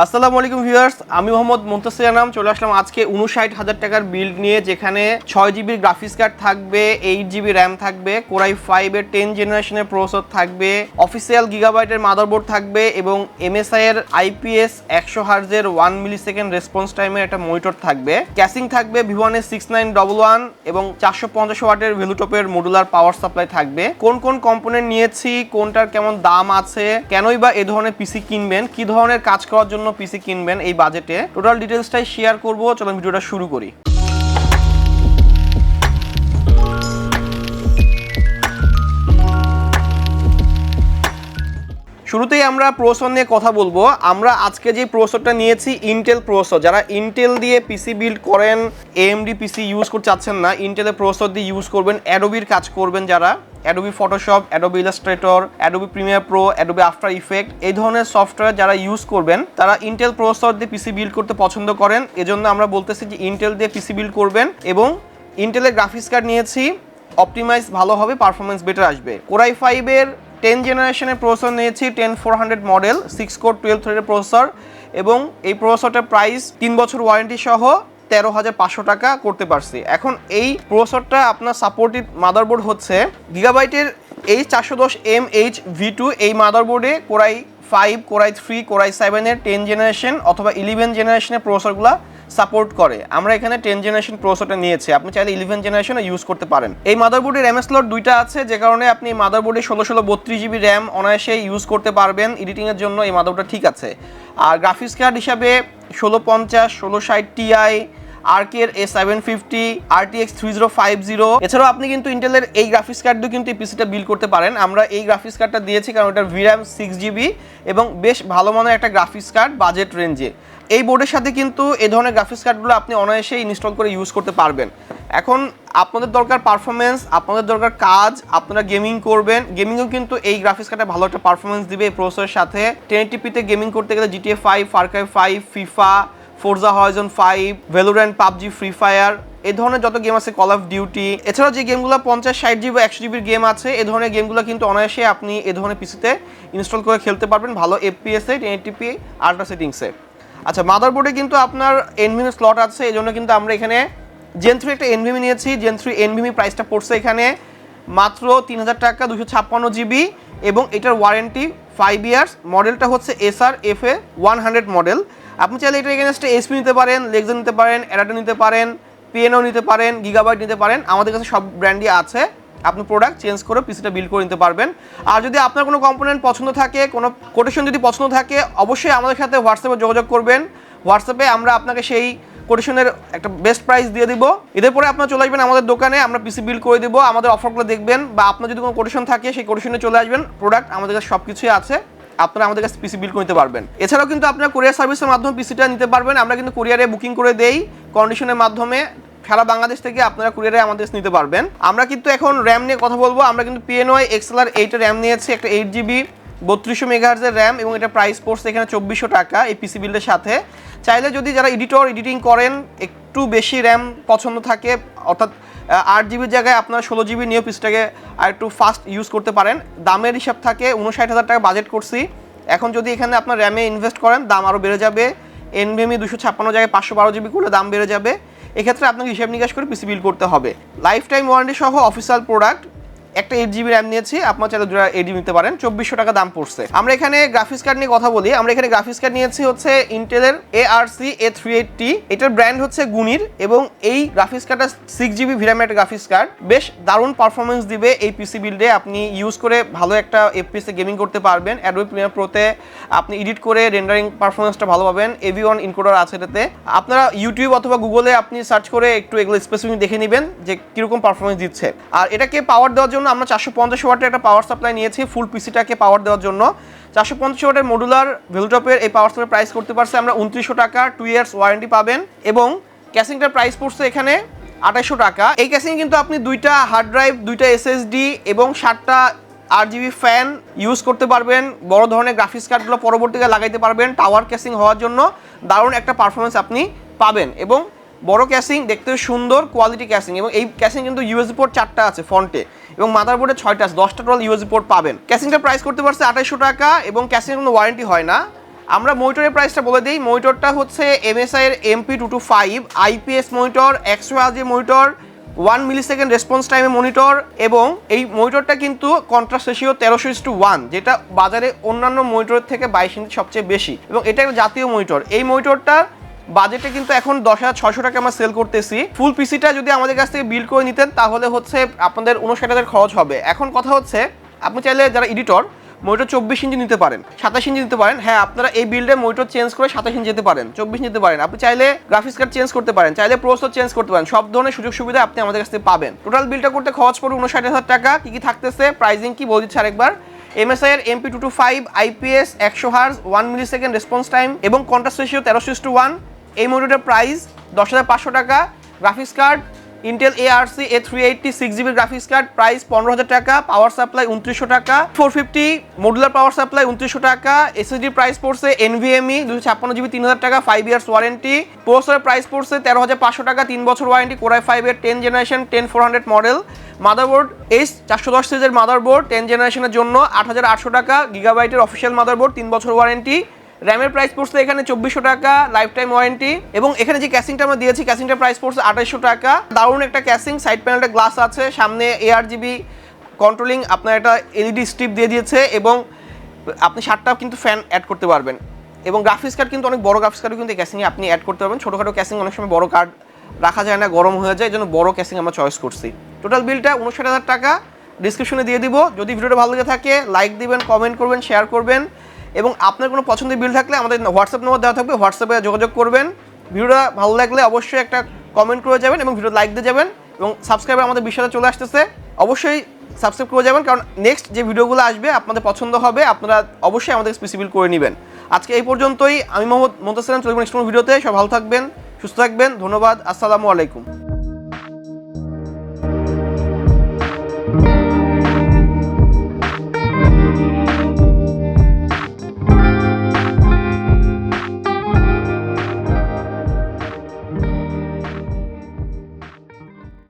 আসসালামু আলাইকুম ভিউয়ার্স, আমি মোহাম্মদ মুন্তাসির নাম চলে আসলাম আজকে উনষাট হাজার টাকার বিল্ড নিয়ে, যেখানে ছয় জিবির গ্রাফিক্স কার্ড থাকবে এইট জিবি র্যাম থাকবে কোরাই ফাইভের টেন জেনারেশনের প্রসেসর থাকবে অফিসিয়াল গিগাবাইটের মাদারবোর্ড থাকবে এবং এমএসআই এর আইপিএস একশো হার্জের ওয়ান মিলি সেকেন্ড রেসপন্স টাইমের একটা মনিটর থাকবে। ক্যাসিং থাকবে ভিভনের সিক্স নাইন ডবল ওয়ান এবং চারশো পঞ্চাশ ওয়াটের ভেলুটপের মডুলার পাওয়ার সাপ্লাই থাকবে। কোন কোন কম্পোনেন্ট নিয়েছি, কোনটার কেমন দাম আছে, কেনই বা এ ধরনের পিসি কিনবেন, কি ধরনের কাজ করার জন্য পিসি কিনবেন এই বাজেটে টোটাল ডিটেলসটাই শেয়ার করব। চলুন ভিডিওটা শুরু করি। শুরুতেই আমরা প্রসেসর নিয়ে কথা বলব। আমরা আজকে যে প্রসেসরটা নিয়েছি ইন্টেল প্রসেসর যারা ইন্টেল দিয়ে পিসি বিল্ড করেন এএমডি পিসি ইউজ করতে চাচ্ছেন না ইন্টেলের প্রসেসর দিয়ে ইউজ করবেন অ্যাডোবির কাজ করবেন যারা। Adobe Photoshop Adobe Illustrator Adobe Premiere Pro Adobe After Effect এই ধরনের সফটওয়্যার যারা ইউজ করবেন, তারা ইন্টেল প্রসেসর দিয়ে পিসি বিল্ড করতে পছন্দ করেন। এজন্য আমরা বলতেছি যে ইন্টেল দিয়ে পিসি বিল্ড করবেন এবং ইন্টেলের গ্রাফিক্স কার্ড নিয়েছি অপটিমাইজ ভালো হবে পারফরমেন্স বেটার আসবে। কোরাই ফাইভের টেন জেনারেশনের প্রসেসর নিয়েছি, ten four hundred model six core twelve থ্রেডের প্রসেসর এবং এই প্রসেসরটার প্রাইস তিন বছর ওয়ারেন্টি সহ তেরো হাজার পাঁচশো টাকা করতে পারছি। এখন এই প্রসেসরটা আপনার সাপোর্টেড মাদারবোর্ড হচ্ছে। গিগাবাইটের এইচ চারশো দশ এম এইচ ভি টু এই মাদারবোর্ডে core i five core i three core i সেভেনের টেন জেনারেশন অথবা ইলেভেন জেনারেশনের প্রসেসরগুলো সাপোর্ট করে। আমরা এখানে টেন জেনারেশন প্রসেসরটা নিয়েছি। আপনি চাইলে ইলেভেন জেনারেশনও ইউজ করতে পারেন। এই মাদারবোর্ডের র্যাম স্লট দুইটা আছে, যে কারণে আপনি মাদারবোর্ডে ষোলো ষোলো বত্রিশ জিবি র্যাম অনায়াসে ইউজ করতে পারবেন। এডিটিংয়ের জন্য এই মাদারবোর্ডটা ঠিক আছে। আর গ্রাফিক্স কার্ড হিসাবে ষোলো পঞ্চাশ, ষোলো ষাট TI আর্কের A seven fifty RTX three zero five zero এছাড়াও আপনি কিন্তু ইন্টেলের এই গ্রাফিক্স কার্ড দিয়ে কিন্তু এই পিসিটা বিল করতে পারেন। আমরা এই গ্রাফিক্স কার্ডটা দিয়েছি কারণ এটার ভিরাম সিক্স জিবি এবং বেশ ভালো মানের একটা গ্রাফিক্স কার্ড বাজেট রেঞ্জে এই বোর্ডের সাথে কিন্তু এই ধরনের গ্রাফিক্স কার্ডগুলো আপনি অনায়াসে ইনস্টল করে ইউজ করতে পারবেন। এখন আপনাদের দরকার পারফরমেন্স আপনাদের দরকার কাজ, আপনারা গেমিং করবেন। গেমিংও কিন্তু এই গ্রাফিক্স কার্ডে ভালো একটা পারফরমেন্স দিবে এই প্রসেসের সাথে। টেন টিপিতে গেমিং করতে গেলে GTA five Far Cry five FIFA Forza Horizon five Valorant PUBG free fire এ ধরনের যত গেম আছে কল অফ ডিউটি এছাড়াও যে গেমগুলো পঞ্চাশ, ষাট জিবি একশো জিবির গেম আছে এই ধরনের গেমগুলো কিন্তু অনায়াসে আপনি এ ধরনের পিসিতে ইনস্টল করে খেলতে পারবেন। ভালো এফপিএসে টেন এইটিপি আল্ট্রা সেটিংসে আচ্ছা মাদারবোর্ডে কিন্তু আপনার এনভিমি স্লট আছে এই জন্য কিন্তু আমরা এখানে জেন থ্রি একটা এনভিমি নিয়েছি। জেন থ্রি এনভিমি প্রাইসটা পড়ছে এখানে মাত্র তিন হাজার টাকা দুশো ছাপ্পান্ন জিবি এবং এটার ওয়ারেন্টি ফাইভ ইয়ার্স মডেলটা হচ্ছে S R F A one hundred model আপনি চাইলে এটার এগেনস্টে এসপি নিতে পারেন লেগজো নিতে পারেন অ্যাডাটো নিতে পারেন পিএনও নিতে পারেন গিগাবাইট নিতে পারেন, আমাদের কাছে সব ব্র্যান্ডই আছে। আপনি প্রোডাক্ট চেঞ্জ করে পিসিটা বিল করে নিতে পারবেন। আর যদি আপনার কোনো কম্পোনেন্ট পছন্দ থাকে, কোনো কোটেশন যদি পছন্দ থাকে, অবশ্যই আমাদের সাথে হোয়াটসঅ্যাপে যোগাযোগ করবেন। হোয়াটসঅ্যাপে আমরা আপনাকে সেই কোটেশনের একটা বেস্ট প্রাইস দিয়ে দিব। এদের পরে আপনার চলে আসবেন আমাদের দোকানে, আমরা পিসি বিল করে দেবো, আমাদের অফারগুলো দেখবেন, বা আপনার যদি কোনো কোটেশন থাকে, সেই কোটেশনে চলে আসবেন। প্রোডাক্ট আমাদের কাছে সব কিছুই আছে। আপনারা আমাদের কাছে পিসি বিল করে নিতে পারবেন। এছাড়াও কিন্তু আপনারা কোরিয়ার সার্ভিসের মাধ্যমে পিসিটা নিতে পারবেন। আমরা কিন্তু কোরিয়ারে বুকিং করে দেই কন্ডিশনের মাধ্যমে। সারা বাংলাদেশ থেকে আপনারা কুরিয়ারে আমাদের নিতে পারবেন। আমরা কিন্তু এখন র্যাম নিয়ে কথা বলব। আমরা কিন্তু পিএনওয়াই এক্সএলআর এইটের র্যাম নিয়েছি, একটা এইট জিবি বত্রিশশো মেগাহার্জের র্যাম এবং এটা প্রাইস পড়ছে এখানে চব্বিশশো টাকা এই পিসি বিল্ডের সাথে। চাইলে যদি যারা এডিটর এডিটিং করেন, একটু বেশি র্যাম পছন্দ থাকে, অর্থাৎ আট জিবির জায়গায় আপনার ষোলো জিবি নিয়ে পিসটাকে আর একটু ফাস্ট ইউজ করতে পারেন। দামের হিসাব থাকে উনষাট হাজার টাকা বাজেট করছি। এখন যদি এখানে আপনার র্যামে ইনভেস্ট করেন, দাম আরও বেড়ে যাবে। এনভিএমই দুশো ছাপ্পান্ন জায়গায় পাঁচশো বারো জিবি করলে দাম বেড়ে যাবে। এক্ষেত্রে আপনাকে হিসাব নিকাশ করে পিসি বিল করতে হবে। লাইফ টাইম ওয়ারেন্টি সহ অফিসিয়াল প্রোডাক্ট একটা এইট জিবি র্যাম নিয়েছি, আপনার চাইলে দুটা এইট জিবি নিতে পারেন, চব্বিশশো টাকা দাম পড়ছে। আমরা এখানে গ্রাফিক্স কার্ড নিয়ে কথা বলি, আমরা এখানে গ্রাফিক্স কার্ড নিয়েছি হচ্ছে ইন্টেলের A R C A three eighty এটার ব্র্যান্ড হচ্ছে গুনির এবং এই গ্রাফিক্স কার্ডটা সিক্স জিবি ভিরামের গ্রাফিক্স কার্ড বেশ দারুণ পারফরমেন্স দিবে এই পিসি বিল্ডে আপনি ইউজ করে ভালো একটা এফপিএসে গেমিং করতে পারবেন অ্যাডোবি প্রিমিয়ার প্রোতে আপনি এডিট করে রেন্ডারিং পারফরমেন্সটা ভালো পাবেন এভি ওয়ান ইনকোডার আছে এটাতে। আপনারা ইউটিউব অথবা গুগলে আপনি সার্চ করে একটু এগুলো স্পেসিফিক দেখে নেবেন যে কীরকম পারফরমেন্স দিচ্ছে। আর এটাকে পাওয়ার দেওয়ার জন্য আমরা চারশো পঞ্চাশ ওয়াটের একটা পাওয়ার সাপ্লাই নিয়েছি ফুল পিসিটাকে পাওয়ার দেওয়ার জন্য। চারশো পঞ্চাশ ওয়াটের মডুলার ভেলুটপের এই পাওয়ার সাপ্লাই প্রাইস করতে পারছে আমরা উনত্রিশশো টাকা টু ইয়ার্স ওয়ারেন্টি পাবেন এবং ক্যাসিংটার প্রাইস পড়ছে এখানে আঠাইশশো টাকা। এই ক্যাসিং কিন্তু আপনি দুইটা হার্ড ড্রাইভ দুইটা এসএসডি এবং ষাটটা আট জিবি ফ্যান ইউজ করতে পারবেন। বড় ধরনের গ্রাফিক্স কার্ডগুলো পরবর্তীতে লাগাইতে পারবেন। টাওয়ার ক্যাসিং হওয়ার জন্য দারুণ একটা পারফরমেন্স আপনি পাবেন এবং বড় ক্যাসিং দেখতে সুন্দর কোয়ালিটি ক্যাসিং এবং এই ক্যাসিং কিন্তু ইউএসবি পোর্ট চারটা আছে ফ্রন্টে এবং মাদারবোর্ডে ছয়টা আছে, দশটা টোটাল ইউএসবি পোর্ট পাবেন। ক্যাসিংটা প্রাইস করতে পারছে আঠাইশশো টাকা এবং ক্যাসিং কোনো ওয়ারেন্টি হয় না। আমরা মনিটরের প্রাইসটা বলে দিই মনিটরটা হচ্ছে এমএসআই এর MP two two five IPS monitor একশো আজি monitor one millisecond response টাইমে মনিটর এবং এই মনিটরটা কিন্তু কন্ট্রাস্ট রেশিও তেরোশো ইস টু ওয়ান যেটা বাজারে অন্যান্য মনিটরের থেকে বাইশ ইঞ্চি সবচেয়ে বেশি এবং এটা জাতীয় মনিটর এই মনিটরটা বাজেটে কিন্তু এখন দশ হাজার ছশো টাকা আমরা সেল করতেছি। ফুল পিসিটা যদি আমাদের কাছ থেকে বিল করে নিতেন, তাহলে হচ্ছে আপনাদের উনষাট হাজার খরচ হবে। এখন কথা হচ্ছে, আপনি চাইলে যারা এডিটর মনিটর চব্বিশ ইঞ্চি নিতে পারেন, সাতাশ ইঞ্চি নিতে পারেন। হ্যাঁ আপনারা এই বিল্ডে মনিটর চেঞ্জ করে সাতাশ ইঞ্চি যেতে পারেন, চব্বিশ নিতে পারেন। আপনি চাইলে গ্রাফিক্স কার্ড চেঞ্জ করতে পারেন, চাইলে প্রসেসর চেঞ্জ করতে পারেন। সব ধরনের সুযোগ সুবিধা আপনি আমাদের কাছ থেকে পাবেন। টোটাল বিলটা করতে খরচ পড়বে উনষাট হাজার টাকা। কী কী থাকতেছে? প্রাইজিং কি? বলে দিচ্ছে আরেকবার। এমএসআই এর MP two two five IPS একশো hertz one millisecond response time এবং কন্ট্রাস্ট রেশিও তেরোশো টু ওয়ান এই মনিটরের প্রাইস দশ হাজার পাঁচশো টাকা graphics card Intel A R C A three eighty six GB graphics card price পনেরো হাজার টাকা পাওয়ার সাপ্লাই উনত্রিশশো টাকা four fifty modular power supply উনত্রিশশো টাকা এসএসডি প্রাইস পড়ছে এনভিএমই দুশো ছাপ্পান্ন জিবি তিন হাজার টাকা ফাইভ ইয়ার্স ওয়ারেন্টি প্রসেসরের প্রাইস পড়ছে তেরো হাজার পাঁচশো টাকা, তিন বছর ওয়ারেন্টি কোরাই ফাইভ এর ten generation ten four hundred model motherboard H চারশো দশ সিরিজের মাদারবোর্ড টেন জেনারেশনের জন্য আট হাজার আটশো টাকা গিগাবাইটের অফিসিয়াল মাদারবোর্ড তিন বছর ওয়ারেন্টি র্যামের প্রাইস পড়ছে এখানে চব্বিশশো টাকা লাইফ টাইম ওয়ারেন্টি এবং এখানে যে ক্যাসিংটা আমরা দিয়েছি ক্যাসিংটার প্রাইস পড়ছে আঠাইশশো টাকা। দারুণ একটা ক্যাসিং সাইড প্যানেলটা গ্লাস আছে, সামনে এআর জিবি কন্ট্রোলিং আপনার একটা এলইডি স্ট্রিপ দিয়ে দিয়েছে এবং আপনি সাতটা কিন্তু ফ্যান অ্যাড করতে পারবেন। এবং গ্রাফিক্স কার্ড কিন্তু অনেক বড় গ্রাফিক্স কার্ড কিন্তু ক্যাসিংয়ে আপনি অ্যাড করতে পারবেন। ছোটোখাটো ক্যাসিং অনেক সময় বড় কার্ড রাখা যায় না, গরম হয়ে যায় এই জন্য বড় ক্যাসিং আমরা চয়েস করছি। টোটাল বিলটা উনষাট হাজার টাকা। ডিসক্রিপশনে দিয়ে দিব। যদি ভিডিওটা ভালো লেগে থাকে লাইক দিবেন কমেন্ট করবেন শেয়ার করবেন। এবং আপনার কোনো পছন্দের বিল থাকলে আমাদের হোয়াটসঅ্যাপ নম্বর দেওয়া থাকবে হোয়াটসঅ্যাপে যোগাযোগ করবেন। ভিডিওটা ভালো লাগলে অবশ্যই একটা কমেন্ট করে যাবেন এবং ভিডিও লাইক দিয়ে যাবেন এবং সাবস্ক্রাইবার আমাদের বিষয়টা চলে আসতেছে। অবশ্যই সাবস্ক্রাইব করে যাবেন, কারণ নেক্সট যে ভিডিওগুলো আসবে, আপনাদের পছন্দ হবে, আপনারা অবশ্যই আমাদের স্পেসিফিল করে নেবেন। আজকে এই পর্যন্তই, আমি মোহাম্মদ মোহতাসিলাম চলবেন নেক্সট ভিডিওতে। সব ভালো থাকবেন, সুস্থ থাকবেন, ধন্যবাদ, আসসালামু আলাইকুম।